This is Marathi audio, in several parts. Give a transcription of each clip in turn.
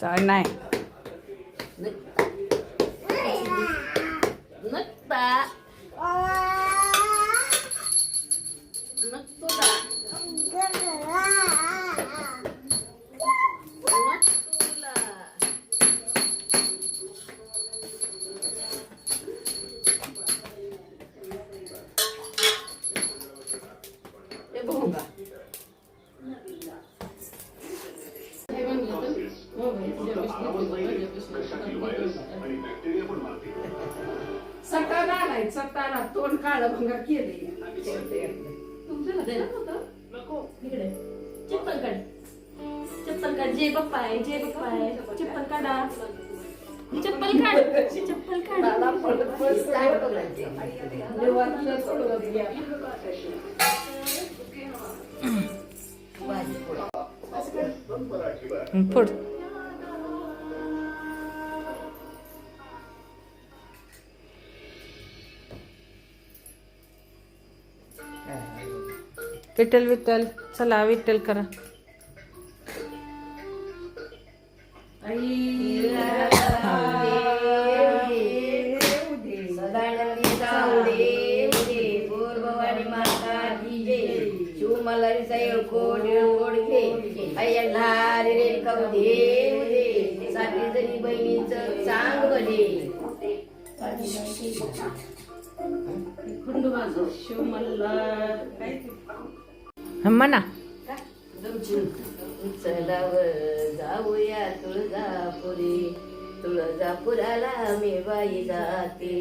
rồi này. Nước ta. Nước ta. तुझ्यापाशी Satana आलाय सटाणा तोंड काळ भंगार केले तुमच्याला द्यायला होतं नको. इकडे. चप्पल काढ चप्पल काढ जे बाप्पा आहे जे बाप्पा आहे. चप्पल काढा चप्पल काढ चप्पल काढ पुढ. विठ्ठल विठ्ठल चला विठ्ठल करा सदानंदी सावडे उदे गोरभवानी माता घे रे बहिणीचं चांग काय ते? म्हणा जाऊया तुळजापुरी. तुळजापुराला मी बाई जाते.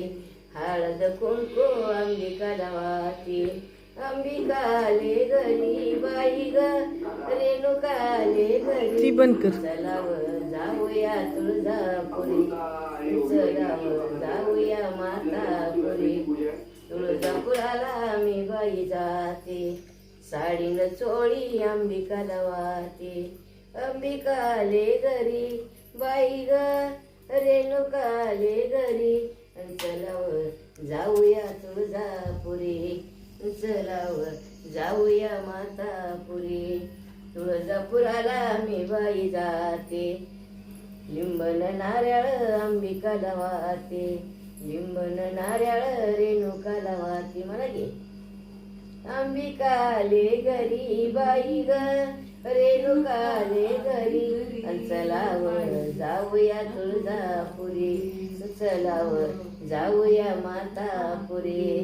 हळद कुंकू अंबिका लावाते. अंबिकाले घरी बाई ग रेणुकाले ती घरी चलाव जाऊया तुळजापुरी. चलाव जाऊया मातापुरी. तुळजापुराला मी बाई जाते. साडीन चोळी अंबिका दवाते अंबिकाले घरी बाई ग रेणुकाले घरी. चलाव जाऊया तुळजापुरी. चलाव जाऊया मातापुरी. तुळजापुराला मी बाई जाते. लिंबन नारळ अंबिका दवाते लिंबन नारळ रेणुका लावाते. मला घे अंबिकाले घरी बाई ग रेणुकाले घरी चलावर जाऊया तुळजापुरी चलावर जाऊया मातापुरी.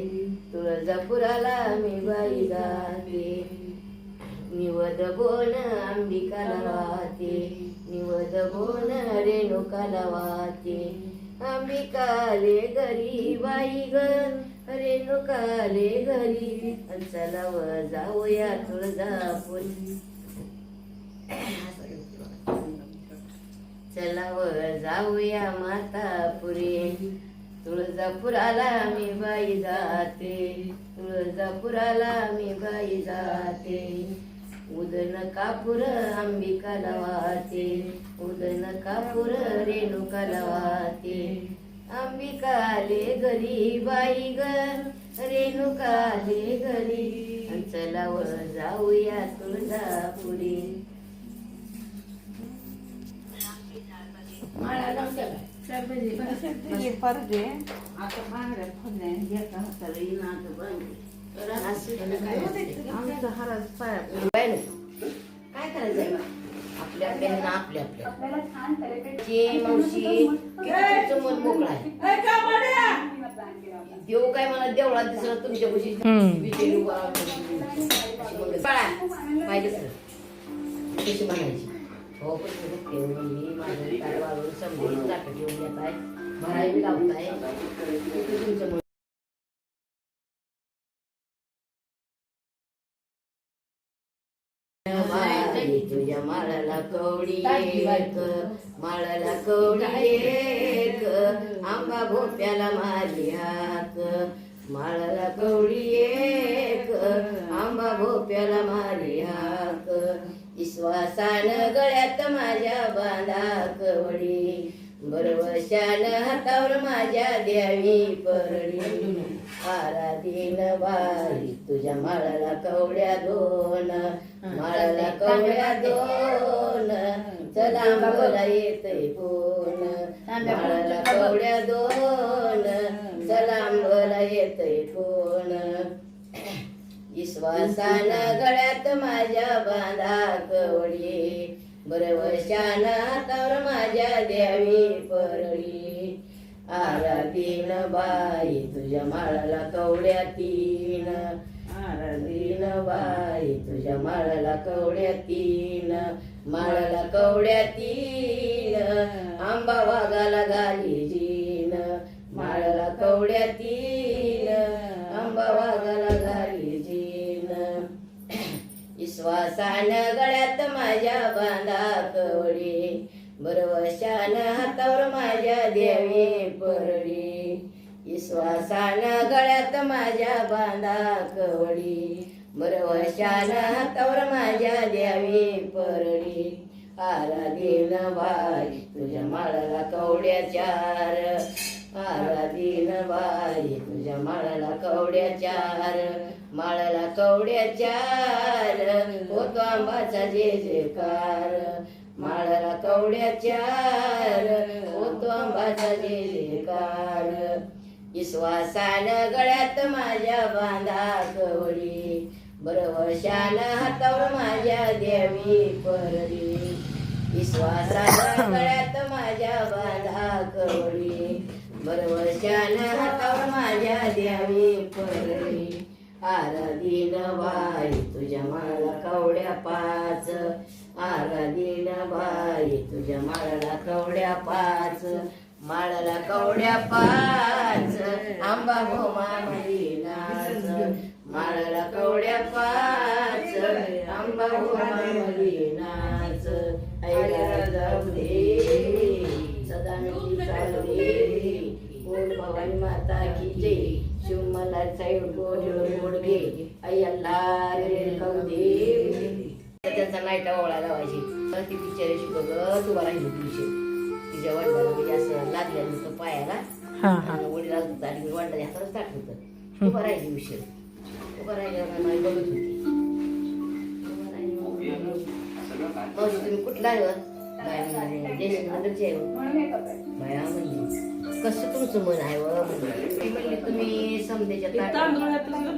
तुळजापुराला मी बाई जाते. निवद बोन अंबिकाला लावाते निवद बोन रेणुका वाहते. अंबिकाले घरी बाई ग रेणुकाले घरी अन चलाव जाऊया तुळजापुरी. चलावर जाऊया मातापुरी. तुळजापुराला मी बाई जाते तुळजापुराला मी बाई जाते. उदन कापूर अंबिका लावाते उदन कापूर रेणुका लावाते. अंबिकाले घरी बाई ग रेणुकाले घरी अन चलाव जाऊया तुळजापुरी. माळा लावत्या काय? काय करायचंय? आपल्या आपल्या ना आपल्या आपल्या जे मावशी मन मोकळं आहे. देव काय मला देवळात दिसला तुमच्या. बाळा पाहिजे सर. कशी म्हणायची? हो पण तुम्ही ठेवली माझं काय जातं घेऊन येत आहे. भरायला लावताय. तुमचं कवडी एक माळाला कवडी एक आंबा भोप्याला मारली हाक माळाला कवडी एक आंबा भोप्याला मारली विश्वासान गळ्यात माझ्या बांधा कवडी. बरवशान हातावर माझ्या द्यावी परडी. आराधीन बाई तुझ्या माळाला कवड्या दोन. माळाला कवड्या दोन. चला मला येतय कोण? माळाला कवड्या दोन. चला मला येतय विश्वासान गळ्यात माझ्या बांधा कवडी बरवशान हातावर माझ्या द्यावी परळी आराधीन बाई तुझ्या माळाला कवड्या तीन. आराधीन बाई तुझ्या माळाला कवड्या तीन. माळाला कवड्या बांधा कवडी बरवशान हातावर माझ्या देवी परडी. विश्वासान गळ्यात माझ्या बांधा कवडी बरवशान हातावर माझ्या देवी परडी. आराधीन बाई तुझ्या माळाला कवड्या चार. आराधीन बाई तुझ्या माळाला कवड्या चार. माळाला कवड्या चार होतो आंबाचा जे जेकार माळाला कवड्याच्या होतो आंबाचा जे जेकार विश्वासान गळ्यात माझ्या बांधा कवडी बरवशान हातावर माझ्या देवी परली विश्वासान गळ्यात माझ्या बांधा कवडी बरवशान हातावर माझ्या देवी परली आराधीन बाई तुझ्या माळाला कवड्या पाच. आराधीन बाई तुझ्या माळाला कवड्या पाच. माळाला कवड्या पाच. आंबा भोमा नाच माळाला कवड्या पाच. आंबा भोमा मलिनाच. ऐका जाऊ दे सदा मी चालू दे. बोल भवानी माता की जय. गोड घे. अय्यल्ला रे कवदे त्यांचा नाईटा ओळा लावायची. तर ती बिचारी बघ तू मला हिंदू दिवशी तिच्या वडिलाला म्हणजे असं लागल्या नुसतं पायाला. वडील आणि मी वडिलाच्या हातावर ताट होतं. उभं राहिली उशीर उभं राहिल्यावर बघत होती. उभं राहिली, उभं राहिली. तुम्ही कुठला आहे? बाया म्हणाले, कसं तुमचं मन आहे व म्हणली. तुम्ही समजेच्या तांदूळातलं